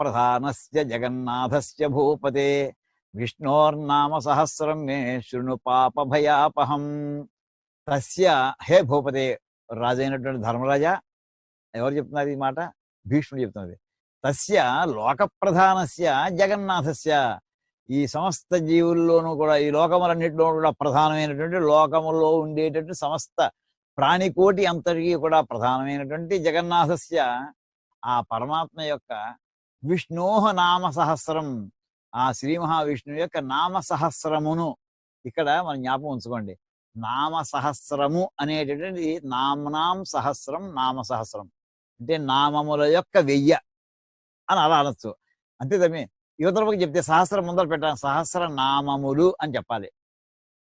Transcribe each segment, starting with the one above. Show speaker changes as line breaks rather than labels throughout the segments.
ప్రధానస్య జగన్నాథస్య భూపతే విష్ణోర్నామ సహస్రం మే శృణు పాప భయాపహం తస్య హే భూపతే రాజైనటువంటి ధర్మరాజా ఎవరు చెప్తున్నారు ఈ మాట? భీష్ముడు చెప్తున్నది. తస్య లోక ప్రధానస్య జగన్నాథస్య. ఈ సమస్త జీవుల్లోనూ కూడా ఈ లోకములన్నింటిలో కూడా ప్రధానమైనటువంటి లోకములో ఉండేటటువంటి సమస్త ప్రాణికోటి అంతటికీ కూడా ప్రధానమైనటువంటి జగన్నాథస్య. ఆ పరమాత్మ యొక్క విష్ణోహ నామ సహస్రం ఆ శ్రీ మహావిష్ణువు యొక్క నామ సహస్రమును ఇక్కడ మనం జ్ఞాపకం ఉంచుకోండి. నామ సహస్రము అనేటటువంటి నామనాం సహస్రం నామ సహస్రం అంటే నామముల యొక్క వెయ్య అని అలా అనొచ్చు. అంతే తమ్మి యువతలకు చెప్తే సహస్రం ముందర పెట్టాలి. సహస్ర నామములు అని చెప్పాలి.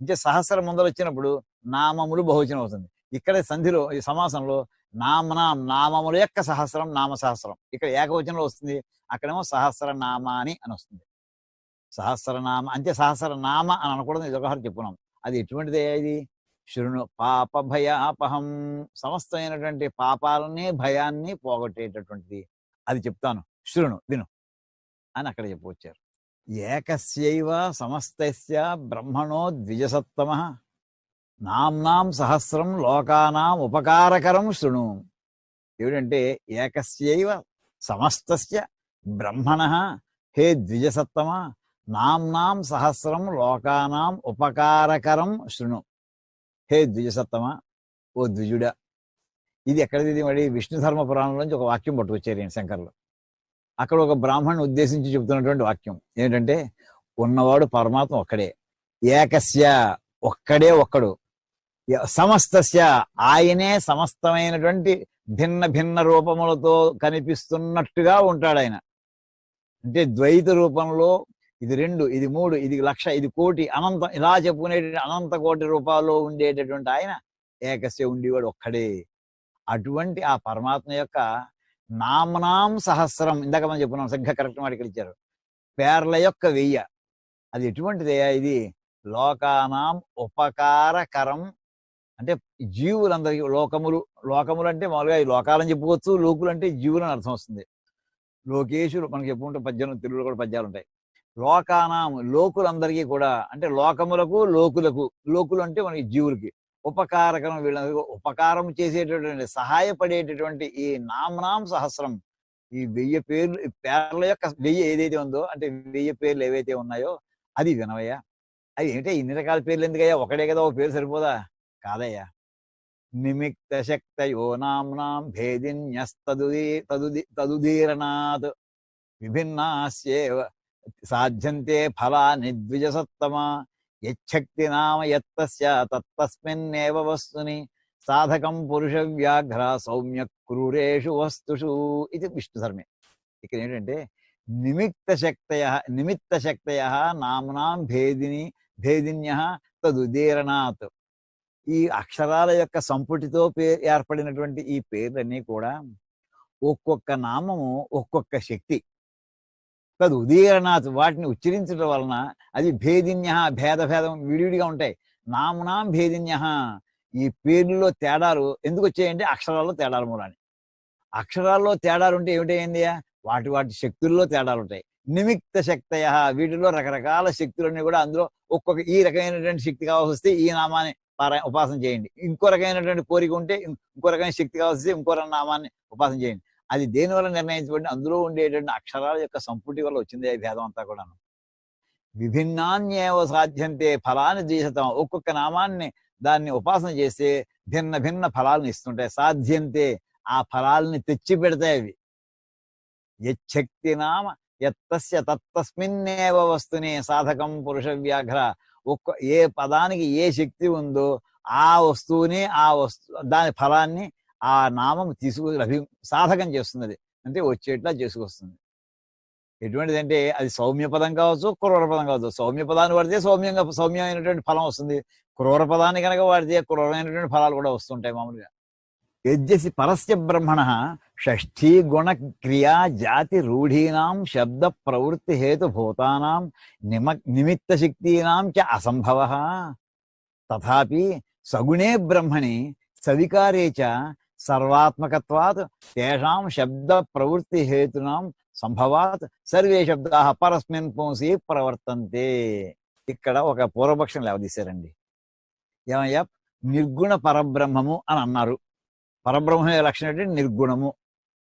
అంటే సహస్ర ముందర వచ్చినప్పుడు నామములు బహువచనం అవుతుంది. ఇక్కడ సంధిలో ఈ సమాసంలో నామన నామముల యొక్క సహస్రం నామ సహస్రం. ఇక్కడ ఏకవచనంలో వస్తుంది అక్కడేమో సహస్ర అని అని వస్తుంది. సహస్రనామ అంటే సహస్రనామ అని అనకూడదు ఇది ఒకసారి చెప్పుకున్నాం. అది ఎటువంటిది ఇది? శృణు పాప భయాపహం సమస్తమైనటువంటి పాపాలని భయాన్ని పోగొట్టేటటువంటిది. అది చెప్తాను. శృణు విను. అని అక్కడ చెప్పవచ్చారు ఏకస్యైవ సమస్తస్య బ్రహ్మణో ద్విజసత్తమ. నామ్నాం సహస్రం లోకానాం ఉపకారకరం శృణు. ఏమిటంటే ఏకస్యైవ సమస్తస్య బ్రహ్మణ హే ద్విజసత్తమ నామ్నాం సహస్రం లోకానాం ఉపకారకరం శృణు. హే ద్విజసత్తమ ఓ ద్విజుడ. ఇది ఎక్కడిది ఇది మరి? విష్ణు ధర్మ పురాణంలోంచి ఒక వాక్యం పట్టుకొచ్చారు ఈయన శంకర్లు. అక్కడ ఒక బ్రాహ్మణ్ ఉద్దేశించి చెబుతున్నటువంటి వాక్యం. ఏంటంటే ఉన్నవాడు పరమాత్మ ఒక్కడే. ఏకస్య ఒక్కడే ఒక్కడు. సమస్తస్య ఆయనే సమస్తమైనటువంటి భిన్న భిన్న రూపములతో కనిపిస్తున్నట్టుగా ఉంటాడు ఆయన. అంటే ద్వైత రూపంలో ఇది రెండు ఇది మూడు ఇది లక్ష ఇది కోటి అనంతం ఇలా చెప్పుకునేటువంటి అనంత కోటి రూపాల్లో ఉండేటటువంటి ఆయన ఏకస్య ఉండేవాడు ఒక్కడే. అటువంటి ఆ పరమాత్మ యొక్క నామనాం సహస్రం ఇందాక మనం చెప్పుకున్నాం సరిగ్గా కరెక్ట్ మాట ఇక్కడ ఇచ్చారు. పేర్ల యొక్క వెయ్య. అది ఎటువంటిదయ్యా ఇది? లోకానాం ఉపకారకరం అంటే జీవులందరికీ లోకములు లోకములు అంటే మామూలుగా ఈ లోకాలని చెప్పుకోవచ్చు లోకులు అంటే జీవులని అర్థం వస్తుంది. లోకేశులు మనకి చెప్పుకుంటే పద్యాలు తెలుగులో కూడా పద్యాలు ఉంటాయి. లోకానాం లోకులందరికీ కూడా అంటే లోకములకు లోకులకు లోకులు అంటే మనకి జీవులకి ఉపకారకరం వీళ్ళందరికీ ఉపకారం చేసేటటువంటి సహాయపడేటటువంటి ఈ నామనాం సహస్రం ఈ వెయ్యి పేర్లు పేర్ల యొక్క వెయ్యి ఏదైతే ఉందో అంటే వెయ్యి పేర్లు ఏవైతే ఉన్నాయో అది వినవయ్యా. అది ఏంటంటే ఇన్ని రకాల పేర్లు ఎందుకయ్యా? ఒకటే కదా ఒక పేరు సరిపోదా? కాదయ్య. నిమిక్త శక్తయో నామ్నాం భేదిన్యస్తదుదీ తదుది తదుదీరణాత్ విభిన్నాస్యేవ సాధ్యంతే ఫలాని ద్విజసత్తమ యచ్చక్తి నామ యత్తస్య తత్తస్మిన్నేవ వస్తుని. సాధకం పురుష వ్యాఘ్ర సౌమ్య క్రూరేషు వస్తుషు ఇది విష్ణు ధర్మే. ఇక్కడ ఏంటంటే నిమిత్త శక్తయ నిమిత్త శక్తయ నామ్నాం భేదిని భేదిన్య తదుదీరణాత్. ఈ అక్షరాల యొక్క సంపుటితో పేరు ఏర్పడినటువంటి ఈ పేర్లన్నీ కూడా ఒక్కొక్క నామము ఒక్కొక్క శక్తి. తదు ఉదయనాథ్ వాటిని ఉచ్చరించడం వలన అది భేదిన్య భేద భేదం విడివిడిగా ఉంటాయి. నామనాం భేదిన్య ఈ పేర్లలో తేడాలు ఎందుకు వచ్చాయంటే అక్షరాల్లో తేడాలు మూలని అక్షరాల్లో తేడాలు ఉంటే ఏమిటైంది వాటి వాటి శక్తుల్లో తేడాలు ఉంటాయి. నిమిత్త శక్తయ వీటిలో రకరకాల శక్తులన్నీ కూడా అందులో ఒక్కొక్క ఈ రకమైనటువంటి శక్తి కావాల్సి వస్తే ఈ నామాన్ని పారా ఉపాసన చేయండి. ఇంకో రకమైనటువంటి కోరిక ఉంటే ఇంకో రకమైన శక్తి కావాల్సి ఇంకో నామాన్ని ఉపాసన చేయండి. అది దేని వల్ల నిర్ణయించబడి అందులో ఉండేటువంటి అక్షరాల యొక్క సంపుటి వల్ల వచ్చింది ఈ భేదం అంతా కూడా విభిన్నాన్యేవ సాధ్యంతే ఫలాన్ని ద్వేషతం ఒక్కొక్క నామాన్ని దాన్ని ఉపాసన చేస్తే భిన్న భిన్న ఫలాలను ఇస్తుంటాయి. సాధ్యంతే ఆ ఫలాల్ని తెచ్చి పెడతాయి అవి. యచ్చక్తి నామ ఎత్తస్య తత్తస్మిన్నేవ వస్తునే సాధకం పురుష వ్యాఘ్ర ఒక్క ఏ పదానికి ఏ శక్తి ఉందో ఆ వస్తువుని ఆ వస్తు దాని ఫలాన్ని ఆ నామం తీసుకు అభి సాధకం చేస్తున్నది. అంటే వచ్చేట్లా చేసుకొస్తుంది. ఎటువంటిది అంటే అది సౌమ్య పదం కావచ్చు క్రూర పదం కావచ్చు. సౌమ్య పదాన్ని వాడితే సౌమ్యంగా సౌమ్యమైనటువంటి ఫలం వస్తుంది. క్రూర పదాన్ని కనుక వాడితే క్రూరమైనటువంటి ఫలాలు కూడా వస్తుంటాయి మామూలుగా. యజ్జసి పరస్య బ్రహ్మణ షష్ఠీ గుణ క్రియా జాతి రూఢీనాం శబ్ద ప్రవృత్తి హేతుభూతానాం నిమ నిమిత్త శక్తీనాం చ అసంభవ. తథాపి సగుణే బ్రహ్మణి సవికారే చ సర్వాత్మకత్వాత్ తేషాం శబ్ద ప్రవృత్తి హేతునాం సంభవాత్ సర్వే శబ్దా పరస్మిన్ పుంసి ప్రవర్తంతే. ఇక్కడ ఒక పూర్వపక్షం లేవదీశారండి. ఏమయ్యా? నిర్గుణ పరబ్రహ్మము అని అన్నారు. పరబ్రహ్మ లక్షణం ఏంటంటే నిర్గుణము.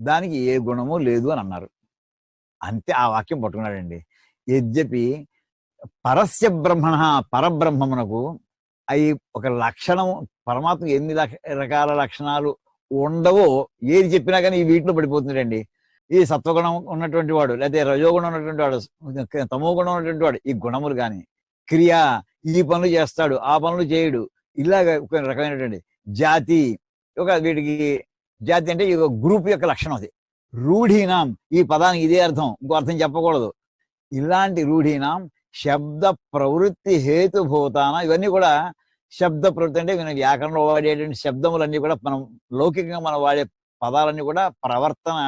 దానికి ఏ గుణము లేదు అని అన్నారు. అంతే ఆ వాక్యం పట్టుకున్నాడండి. యద్యపి పరస్య బ్రహ్మణ పరబ్రహ్మమునకు అవి ఒక లక్షణము పరమాత్మ ఎన్ని లక్ష- రకాల లక్షణాలు ఉండవో ఏది చెప్పినా కానీ ఈ వీటిలో పడిపోతున్నాడండి. ఈ సత్వగుణం ఉన్నటువంటి వాడు లేకపోతే రజోగుణం ఉన్నటువంటి వాడు తమో గుణం ఉన్నటువంటి వాడు ఈ గుణములు కానీ క్రియ ఈ పనులు చేస్తాడు ఆ పనులు చేయడు. ఇలాగ ఒక రకమైనటువంటి జాతి ఒక వీటికి జాతి అంటే ఈ గ్రూప్ యొక్క లక్షణం అది. రూఢీనాం. ఈ పదానికి ఇదే అర్థం. ఇంకో అర్థం చెప్పకూడదు. ఇలాంటి రూఢీనాం శబ్ద ప్రవృత్తి హేతుభూతాన ఇవన్నీ కూడా శబ్ద ప్రవృత్తి అంటే మన వ్యాకరణలో వాడేటువంటి శబ్దములన్నీ కూడా మనం లౌకికంగా మనం వాడే పదాలన్నీ కూడా ప్రవర్తన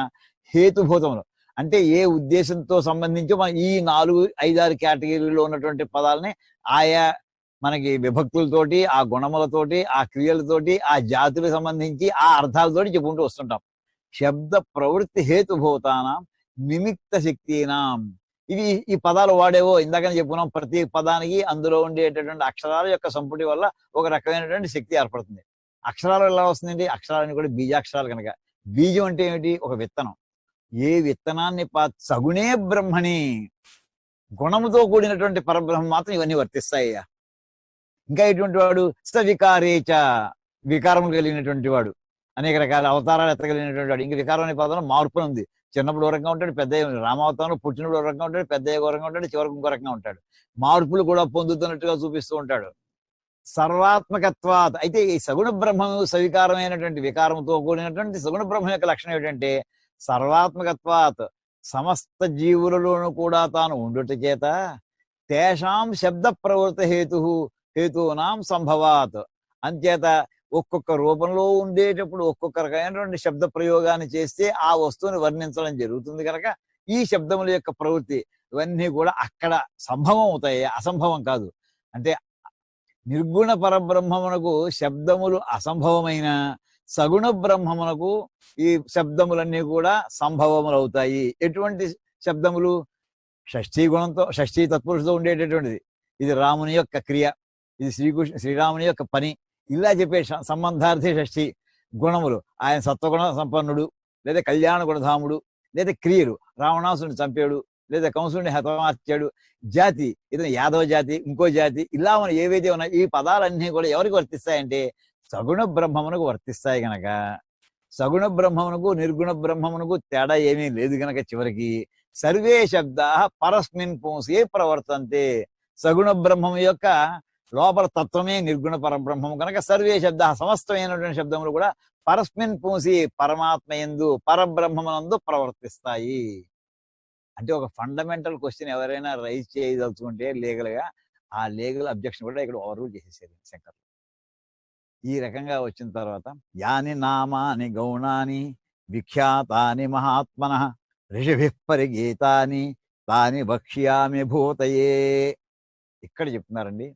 హేతుభూతములు అంటే ఏ ఉద్దేశంతో సంబంధించి మనం ఈ నాలుగు ఐదారు కేటగిరీలో ఉన్నటువంటి పదాలని ఆయా మనకి విభక్తులతోటి ఆ గుణములతోటి ఆ క్రియలతోటి ఆ జాతులకు సంబంధించి ఆ అర్థాలతోటి చెప్పుకుంటూ వస్తుంటాం. శబ్ద ప్రవృత్తి హేతుభూతానం నిమిత్త శక్తినాం. ఇవి ఈ పదాలు వాడేవో ఇందాక చెప్పుకున్నాం ప్రతి పదానికి అందులో ఉండేటటువంటి అక్షరాల యొక్క సంపుటి వల్ల ఒక రకమైనటువంటి శక్తి ఏర్పడుతుంది. అక్షరాలు ఎలా వస్తుందండి? అక్షరాలని కూడా బీజాక్షరాలు కనుక. బీజం అంటే ఏమిటి? ఒక విత్తనం. ఏ విత్తనాన్ని పా సగుణే బ్రహ్మణి. గుణముతో కూడినటువంటి పరబ్రహ్మ మాత్రం ఇవన్నీ వర్తిస్తాయి ఇంకా ఎటువంటి వాడు సవికారేచ వికారములు కలిగినటువంటి వాడు. అనేక రకాల అవతారాలు ఎత్తగలిగినటువంటి వాడు. ఇంక వికారం అనే పదంలో మార్పు ఉంది. చిన్నప్పుడు ఒక రకంగా ఉంటాడు పెద్ద రామావతారంలో పుట్టినప్పుడు ఒక రకంగా ఉంటాడు పెద్ద ఒక రకంగా ఉంటాడు చివరికి ఇంకో రకంగా ఉంటాడు. మార్పులు కూడా పొందుతున్నట్టుగా చూపిస్తూ ఉంటాడు. సర్వాత్మకత్వాత్. అయితే ఈ సగుణ బ్రహ్మం సవికారమైనటువంటి వికారంతో కూడినటువంటి సగుణ బ్రహ్మం యొక్క లక్షణం ఏంటంటే సర్వాత్మకత్వాత్. సమస్త జీవులలోనూ కూడా తాను ఉండుట చేత తేషాం శబ్ద ప్రవృత్త హేతు. హేతూనాం సంభవాత్. అంచేత ఒక్కొక్క రూపంలో ఉండేటప్పుడు ఒక్కొక్క రకమైనటువంటి శబ్ద ప్రయోగాన్ని చేస్తే ఆ వస్తువుని వర్ణించడం జరుగుతుంది కనుక ఈ శబ్దముల యొక్క ప్రవృత్తి ఇవన్నీ కూడా అక్కడ సంభవం అవుతాయి అసంభవం కాదు. అంటే నిర్గుణ పరబ్రహ్మమునకు శబ్దములు అసంభవమైన సగుణ బ్రహ్మమునకు ఈ శబ్దములన్నీ కూడా సంభవములు అవుతాయి ఎటువంటి శబ్దములు? షష్ఠీ గుణంతో షష్ఠీ తత్పురుషుతో ఉండేటటువంటిది. ఇది రాముని యొక్క క్రియ. ఇది శ్రీకృష్ణ శ్రీరాముని యొక్క పని. ఇలా చెప్పే సంబంధార్థి షష్ఠి గుణములు. ఆయన సత్వగుణ సంపన్నుడు లేదా కళ్యాణ గుణధాముడు లేదా క్రియలు. రావణాసుని చంపాడు లేదా కంసుడిని హతమార్చాడు. జాతి ఇతను యాదవ జాతి ఇంకో జాతి ఇలా మనం ఏవైతే ఉన్నాయో ఈ పదాలన్నీ కూడా ఎవరికి వర్తిస్తాయంటే సగుణ బ్రహ్మమునకు వర్తిస్తాయి గనక. సగుణ బ్రహ్మమునకు నిర్గుణ బ్రహ్మమునకు తేడా ఏమీ లేదు గనక చివరికి. సర్వే శబ్ద పరస్మిన్ పుంసే ప్రవర్తంతే. సగుణ బ్రహ్మము యొక్క లోపల తత్వమే నిర్గుణ పరబ్రహ్మము. కనుక సర్వే శబ్ద సమస్తమైనటువంటి శబ్దములు కూడా పరస్మిన్ పూసి పరమాత్మ ఎందు పరబ్రహ్మమునందు ప్రవర్తిస్తాయి. అంటే ఒక ఫండమెంటల్ క్వశ్చన్ ఎవరైనా రైజ్ చేయదలుచుకుంటే లీగల్గా ఆ లీగల్ అబ్జెక్షన్ కూడా ఇక్కడ ఓవర్రూల్ చేసేసారు శంకర్ ఈ రకంగా వచ్చిన తర్వాత యాని నామాని గౌణాని విఖ్యాతాని మహాత్మన ఋషిభి పరిగీతాని తాని భక్ష్యామి భూతయే. ఇక్కడ చెప్తున్నారండి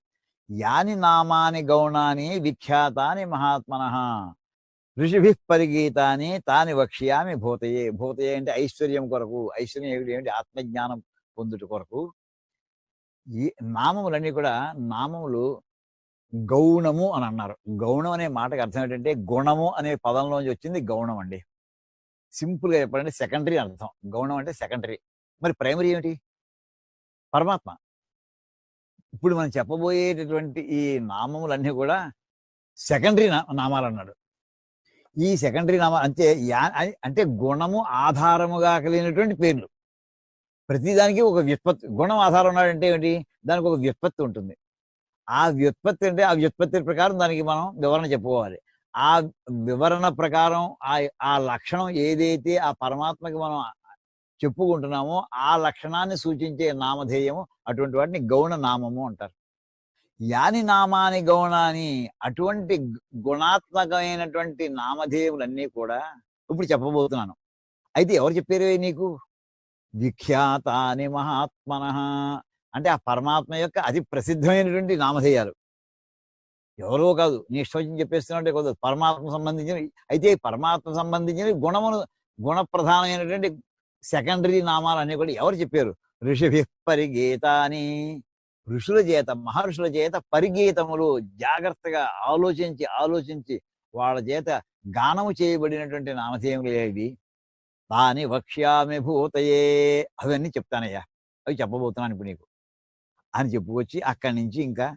యాని నామాని గౌణాని విఖ్యాతాని మహాత్మన. ఋషిభి పరిగీతాని తాని వక్ష్యామి భూతయే. భూతయే అంటే ఐశ్వర్యం కొరకు. ఐశ్వర్యం ఏమిటి? ఆత్మజ్ఞానం పొందుట కొరకు. ఈ నామములన్నీ కూడా నామములు గౌణము అని అన్నారు. గౌణం అనే మాటకు అర్థం ఏంటంటే గుణము అనే పదంలోంచి వచ్చింది గౌణం అండి. సింపుల్గా చెప్పాలంటే సెకండరీ అర్థం. గౌణం అంటే సెకండరీ. మరి ప్రైమరీ ఏమిటి? పరమాత్మ. ఇప్పుడు మనం చెప్పబోయేటటువంటి ఈ నామములన్నీ కూడా సెకండరీ నామాలు అన్నాడు ఈ సెకండరీ నామాలు అంటే యా- అంటే గుణము ఆధారముగా కలిగినటువంటి పేర్లు. ప్రతిదానికి ఒక వ్యుత్పత్తి గుణం ఆధారం ఉన్నాడంటే ఏంటి? దానికి ఒక వ్యుత్పత్తి ఉంటుంది. ఆ వ్యుత్పత్తి అంటే ఆ వ్యుత్పత్తి ప్రకారం దానికి మనం వివరణ చెప్పుకోవాలి. ఆ వివరణ ప్రకారం ఆ ఆ లక్షణం ఏదైతే ఆ పరమాత్మకి మనం చెప్పుకుంటున్నామో ఆ లక్షణాన్ని సూచించే నామధేయము అటువంటి వాటిని గౌణ నామము అంటారు. యాని నామాని గౌణాని అటువంటి గుణాత్మకమైనటువంటి నామధేయములన్నీ కూడా ఇప్పుడు చెప్పబోతున్నాను. అయితే ఎవరు చెప్పారు నీకు? విఖ్యాతాని మహాత్మన అంటే ఆ పరమాత్మ యొక్క అతి ప్రసిద్ధమైనటువంటి నామధేయాలు. ఎవరో కాదు నీ ఇష్టం చెప్పేస్తున్నట్టే కాదు పరమాత్మ సంబంధించిన అయితే పరమాత్మ సంబంధించిన గుణమును గుణ ప్రధానమైనటువంటి సెకండరీ నామాలన్నీ కూడా ఎవరు చెప్పారు? ఋషిభి పరిగీతాని. ఋషుల చేత మహర్షుల చేత పరిగీతములు జాగ్రత్తగా ఆలోచించి ఆలోచించి వాళ్ళ చేత గానము చేయబడినటువంటి నామధేయములు ఇవి తాని వక్ష్యామి భూతయే. అవన్నీ చెప్తానయ్యా. అవి చెప్పబోతున్నాను ఇప్పుడు నీకు. అని చెప్పుకొచ్చి అక్కడి నుంచి ఇంకా